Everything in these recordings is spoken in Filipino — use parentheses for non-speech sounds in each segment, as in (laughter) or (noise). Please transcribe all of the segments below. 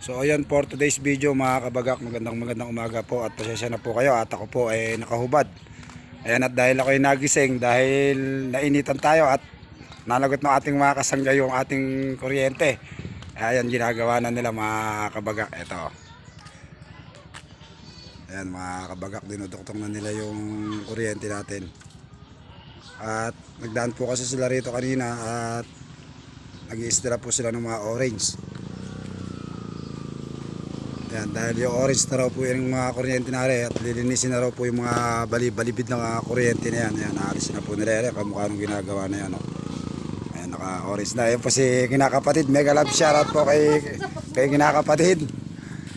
So ayan for today's video mga kabagak, magandang magandang umaga po at pasensya na po kayo at ako po ay nakahubad. Ayan at dahil ako ay nagising dahil nainitan tayo at nalagot ng ating mga kasangga yung ating kuryente. Ayan ginagawa na nila mga kabagak. Ito. Ayan mga kabagak, dinuduktong na nila yung kuryente natin. At nagdaan po kasi sila rito kanina at nag-i-extra po sila ng mga orange. Yan, dahil yung orange na raw po yung mga kuryente na rin at lilinisin na raw po yung mga bali-balibid na mga kuryente na yan. Ayan, naalisin na po nila yan. Kamukha nung ginagawa na yan. Oh. Ayan, naka-orange na. Ayan po si kinakapatid. Mega love shoutout po kay, kay kinakapatid.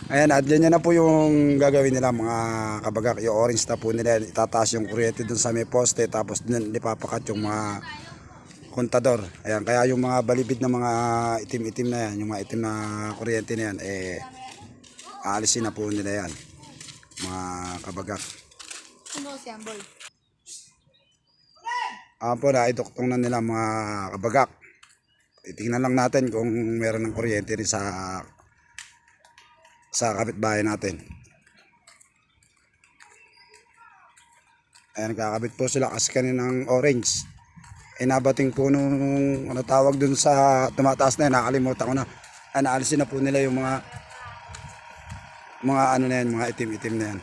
Ayan, at yan na po yung gagawin nila mga kabagak. Yung orange na po nila. Itataas yung kuryente dun sa may poste. Tapos dun yung mga kontador. Ayan, kaya yung mga balibid na mga itim-itim na yan, yung mga itim na kuryente na yan, eh, aalisin na po nila yan. Mga kabagak. Ano si Amboy? Ayan po, naidoktong na nila mga kabagak. Titingnan lang natin kung meron ng kuryente rin sa sa kapitbahay natin. Ayan, kakabit po sila kasi kaninang orange. Inabating po nung ano tawag dun sa tumataas na yun, nakalimutan ko na. Ay, naalisin na po nila yung mga mga ano na yan, mga itim-itim na yan.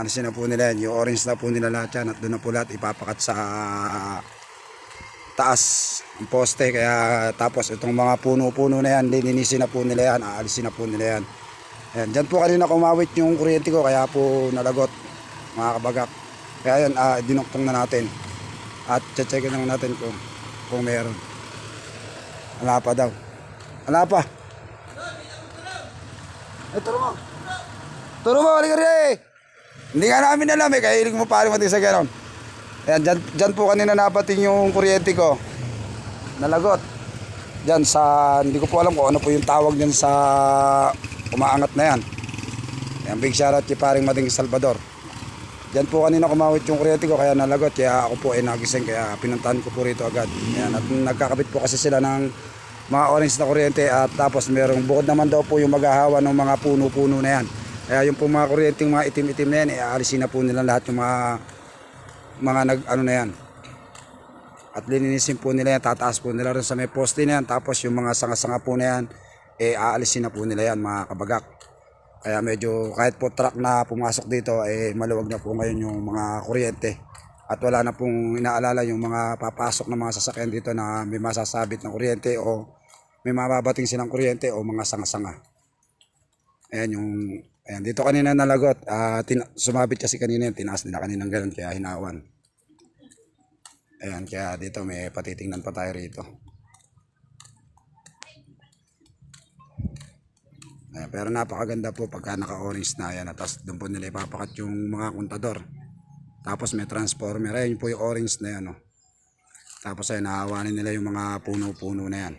Alisin na po nila yan, yung orange na po nila lahat yan at doon na po lahat ipapakat sa taas ang poste. Kaya tapos itong mga puno-puno na yan, lilinisin na po nila yan, aalisin na po nila yan. Ayan, dyan po kanina kumawit yung kuryente ko kaya po nalagot mga kabagak. Kaya yun, ah, dinuktong na natin. At check lang natin kung, kung meron. Wala pa daw. Wala pa. Eh, turo mo. Turo mo, halika rin. Hindi nga namin alam eh, kaya hiling mo paring mating sa ganon. Ayan, dyan, dyan po kanina napating yung kuryente ko. Nalagot. Dyan sa, hindi ko po alam kung ano po yung tawag dyan sa umaangat na yan. Ayan, big shoutout kay paring mating Salvador. Diyan po kanina kumawit yung kuryente ko kaya nalagot kaya ako po ay nagising kaya pinuntahan ko po rito agad. Ayan, at nagkakabit po kasi sila ng mga orange na kuryente at tapos merong bukod naman daw po yung maghahawa ng mga puno-puno na yan. Kaya yung po mga kuryenteng mga itim-itim na yan, iaalisin na po nila lahat yung mga mga nag ano na yan. At lininisin po nila yan, tataas po nila rin sa may poste na yan. Tapos yung mga sanga-sanga po na yan, eh aalisin na po nila yan mga kabagak. Kaya medyo kahit po truck na pumasok dito eh maluwag na po ngayon yung mga kuryente. At wala na pong inaalala yung mga papasok na mga sasakyan dito na may masasabit ng kuryente o may mababating silang kuryente o mga sanga-sanga. Ayan yung ayan dito kanina nalagot. Ah, tin- sumabit kasi kanina tinaas nila kanina ganun kaya hinawan. Ayan kaya dito may patitingnan pa tayo rito. Ayan, pero napakaganda po pagka naka-orange na yan. Tapos doon po nila ipapakat yung mga kontador. Tapos may transformer. Ayan po yung orange na yan. Oh. Tapos ay nahawanin nila yung mga puno-puno na yan.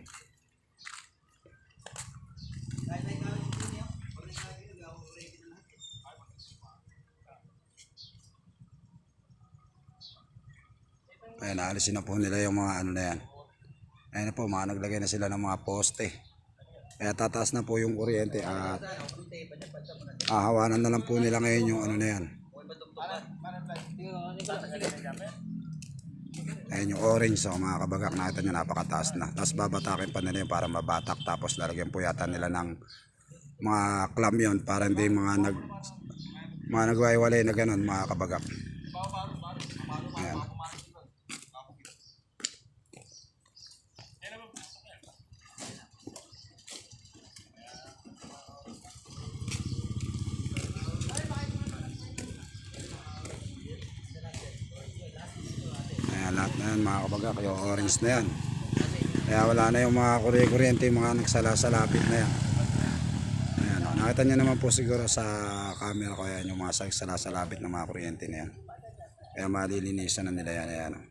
Ayan, naalisin na po nila yung mga ano na yan. Ayan na po, mga naglagay na sila ng mga poste. Kaya tataas na po yung kuryente at ahawanan na lang po nila ngayon yung ano na yan. Ayan yung orange so mga kabagak nakita nyo napakataas na. Tapos babatakin pa nila yun para mabatak tapos lalagyan po yata nila ng mga clam yun para hindi mga nag mga nagwaiwalay na ganun mga kabagak. Ayan. Ayan, mga kabagak, yung orange na yan. Kaya wala na yung mga kurye-kuryente, yung mga nagsalasalapit na yan. Ayan, oh, nakita nyo naman po siguro sa camera ko yan, yung mga nagsalasalapit na mga kuryente na yan. Kaya malilinisan na nila yan. Ayan, oh.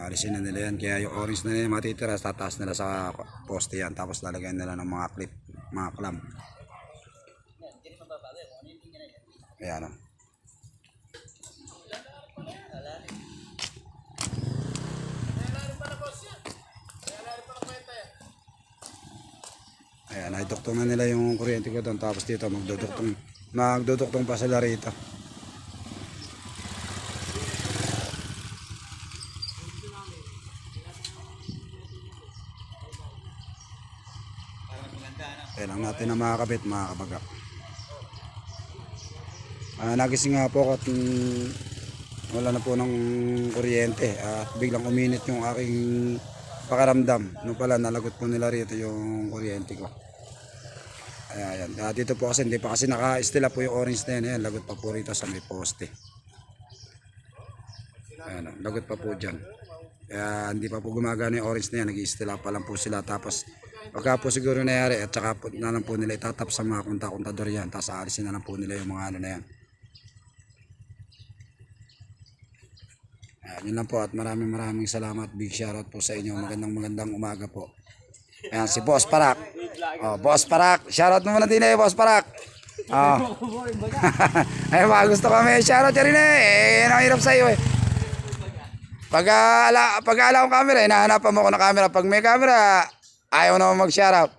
Alisin na nila yan. Kaya yung orange na yan matitira, tataas nila sa poste yan. Tapos lalagyan nila ng mga clip, mga clamp. Ayan, oh. Ayan, naiduktungan nila yung kuryente ko doon. Tapos dito, magduduktong, magduduktong pa sila rito. Kaya lang natin na makakabit, mga kabagak. Ah, nagising nga po ako at mm, wala na po ng kuryente at biglang uminit yung aking pakaramdam. Nung pala nalagot po nila rito yung kuryente ko. Ayan, ayan. Ah, dito po kasi hindi pa kasi naka-stila po yung orange na yan. Ayan, lagot pa po rito sa may poste. Ayan, ah, lagot pa po dyan. Kaya hindi pa po gumagana yung orange na yan. Nag-i-stila pa lang po sila. Tapos pagka po siguro nangyari at saka po na lang po nila itatap sa mga konta-kontador yan. Tapos aalisin na lang po nila yung mga ano na yan. Ayan, yun lang po at maraming maraming salamat. Big shoutout po sa inyo. Magandang magandang umaga po. Ayan, si Boss Parak. Oh, Boss Parak. Shoutout mo muna din eh, Boss Parak. Oh. (laughs) Ay, mga gusto kami. Shoutout ka rin eh. Eh, yan ang hirap sa'yo eh. Pag ala, pag ala akong camera, hinahanapan mo ko ng camera. Pag may camera, ayaw naman mag-shoutout.